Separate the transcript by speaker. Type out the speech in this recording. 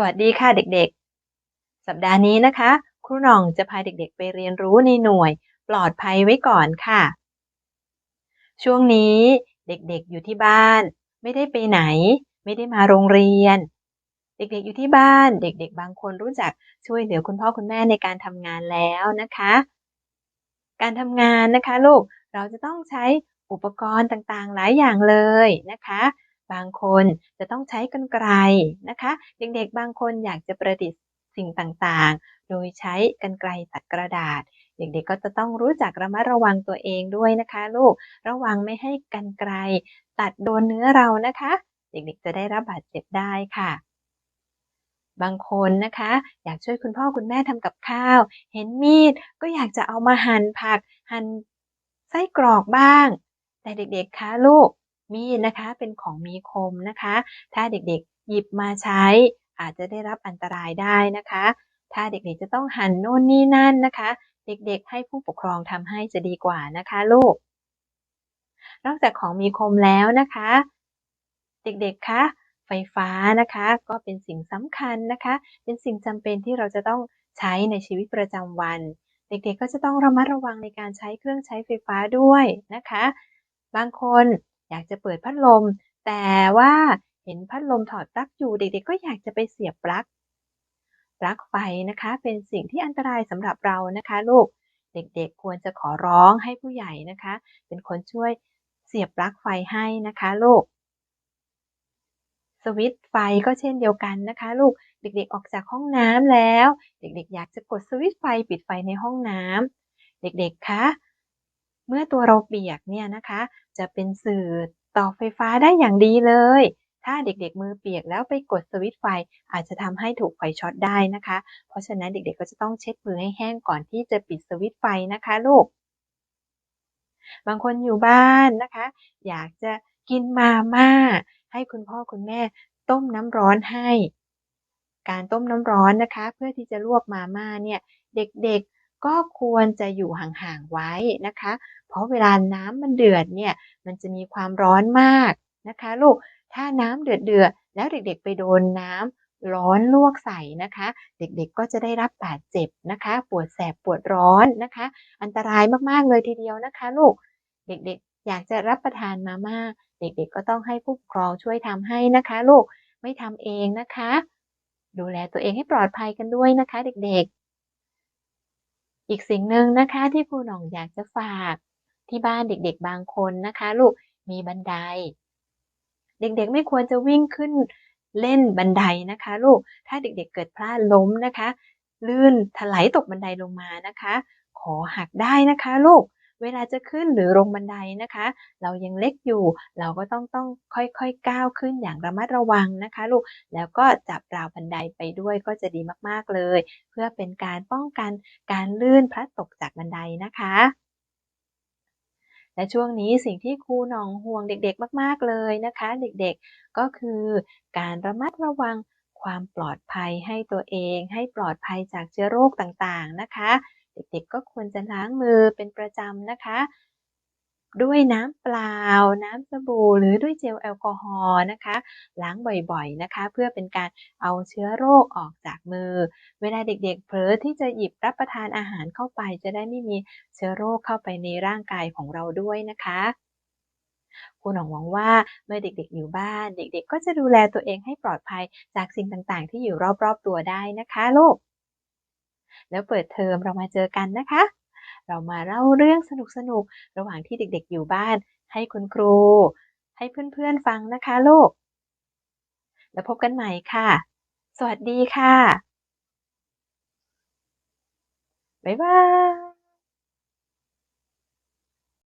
Speaker 1: สวัสดีค่ะเด็กๆ สัปดาห์นี้นะคะ ครูหน่องจะพาเด็กๆ ไปเรียนรู้ในหน่วยปลอดภัยไว้ก่อนค่ะ ช่วงนี้เด็กๆอยู่ที่บ้าน ไม่ได้ไปไหน ไม่ได้มาโรงเรียน เด็กๆอยู่ที่บ้าน เด็ก ๆ บางคนรู้จักช่วยเหลือคุณพ่อคุณแม่ในการทำงานแล้วนะคะ การทำงานนะคะลูกเราจะต้องใช้อุปกรณ์ต่างๆ หลายอย่างเลยนะคะ บางคนจะต้องใช้กรรไกรนะคะ เด็กๆบางคนอยากจะประดิษฐ์สิ่งต่างๆ โดยใช้กรรไกรตัดกระดาษ เด็กๆก็จะต้องรู้จักระมัดระวังตัวเองด้วยนะคะ ลูกระวังไม่ให้กรรไกรตัดโดนเนื้อเรานะคะ เด็กๆจะได้รับบาดเจ็บได้ค่ะบางคนนะคะ อยากช่วยคุณพ่อคุณแม่ทำกับข้าว เห็นมีดก็อยากจะเอามาหั่นผัก หั่นไส้กรอกบ้าง แต่เด็กๆคะลูก มีดนะคะ เป็นของมีคมนะคะ ถ้าเด็กๆหยิบมาใช้อาจจะได้รับอันตรายได้นะคะ ถ้าเด็กๆจะต้องหั่นโน่นนี่นั่นนะคะ เด็กๆ ให้ผู้ปกครองทำให้จะดีกว่านะคะลูก นอกจากของมีคมแล้วนะคะ เด็กๆ คะไฟฟ้านะคะ ก็เป็นสิ่งสำคัญนะคะ เป็นสิ่งจำเป็นที่เราจะต้องใช้ในชีวิตประจำวัน เด็กๆ ก็จะต้องระมัดระวังในการใช้เครื่องใช้ไฟฟ้าด้วยนะคะ บางคน อยากจะเปิดพัดลม แต่ว่าเห็นพัดลมถอดปลั๊กอยู่เด็กๆ ก็อยากจะไปเสียบปลั๊กปลั๊กไฟนะคะเป็นสิ่งที่อันตรายสำหรับเรานะคะลูกเด็กๆ ควรจะขอร้องให้ผู้ใหญ่นะคะ เป็นคนช่วยเสียบปลั๊กไฟให้นะคะลูกสวิตช์ไฟก็เช่นเดียวกันนะคะ ลูกเด็กๆออกจากห้องน้ำแล้ว เด็กๆ อยากจะกดสวิตช์ไฟปิดไฟในห้องน้ำเด็กๆคะ เมื่อตัวเราเปียกเนี่ยนะคะ จะเป็นสื่อต่อไฟฟ้าได้อย่างดีเลย ถ้าเด็กๆมือเปียกแล้วไปกดสวิตช์ไฟ อาจจะทำให้ถูกไฟช็อตได้นะคะ เพราะฉะนั้นเด็กๆก็จะต้องเช็ดมือให้แห้งก่อนที่จะปิดสวิตช์ไฟนะคะลูก บางคนอยู่บ้านนะคะ อยากจะกินมาม่า ให้คุณพ่อคุณแม่ต้มน้ำร้อนให้ การต้มน้ำร้อนนะคะ เพื่อที่จะลวกมาม่าเนี่ย เด็กๆ ก็ควรจะอยู่ห่างๆไว้นะคะ เพราะเวลาน้ำมันเดือดเนี่ยมันจะมีความร้อนมากนะคะลูกถ้าน้ำเดือดเดือดแล้วเด็กๆไปโดนน้ำร้อนลวกใส่นะคะ เด็กๆก็จะได้รับบาดเจ็บนะคะ ปวดแสบปวดร้อนนะคะ อันตรายมากๆเลยทีเดียวนะคะ ลูกเด็กๆ อยากจะรับประทานมาม่าเด็กๆ ก็ต้องให้ผู้ปกครองช่วยทำให้นะคะ ลูกไม่ทำเองนะคะ ดูแลตัวเองให้ปลอดภัยกันด้วยนะคะ เด็กๆ อีกสิ่งหนึ่งนะคะที่ครูหน่องอยากจะฝากที่บ้านเด็กๆบางคนนะคะ ลูกมีบันได เด็กๆไม่ควรจะวิ่งขึ้นเล่นบันไดนะคะ ลูกถ้าเด็กๆเกิดพลาดล้มนะคะ ลื่นถลายตกบันไดลงมานะคะ ขอหักได้นะคะ ลูก เวลาจะขึ้นหรือลงบันไดนะคะ เรายังเล็กอยู่ เราก็ต้องต้องค่อยๆก้าวขึ้นอย่างระมัดระวังนะคะลูกแล้วก็จับราวบันไดไปด้วยก็จะดีมากๆเลย เพื่อเป็นการป้องกันการลื่นพลัดตกจากบันไดนะคะและช่วงนี้สิ่งที่ครูหนองห่วงเด็กๆ มากๆเลยนะคะ เด็กๆก็คือการระมัดระวังความปลอดภัยให้ตัวเอง ให้ปลอดภัยจากเชื้อโรคต่างๆนะคะ เด็กๆ ก็ควรจะล้างมือเป็นประจำนะคะ ด้วยน้ำเปล่า น้ำสบู่หรือด้วยเจลแอลกอฮอล์นะคะ ล้างบ่อยๆนะคะ เพื่อเป็นการเอาเชื้อโรคออกจากมือ เวลาเด็กๆ เผลอที่จะหยิบรับประทานอาหารเข้าไป จะได้ไม่มีเชื้อโรคเข้าไปในร่างกายของเราด้วยนะคะคุณหวังหวังว่าเมื่อเด็กๆ อยู่บ้าน เด็กๆ ก็จะดูแลตัวเองให้ปลอดภัยจากสิ่งต่างๆ ที่อยู่รอบๆตัวได้นะคะลูก แล้วเปิดเทอมเรามาเจอกันนะคะ เรามาเล่าเรื่องสนุกๆระหว่างที่เด็กๆอยู่บ้าน ให้คุณครู ให้เพื่อนๆฟังนะคะลูก แล้วพบกันใหม่ค่ะ สวัสดีค่ะ บ๊ายบาย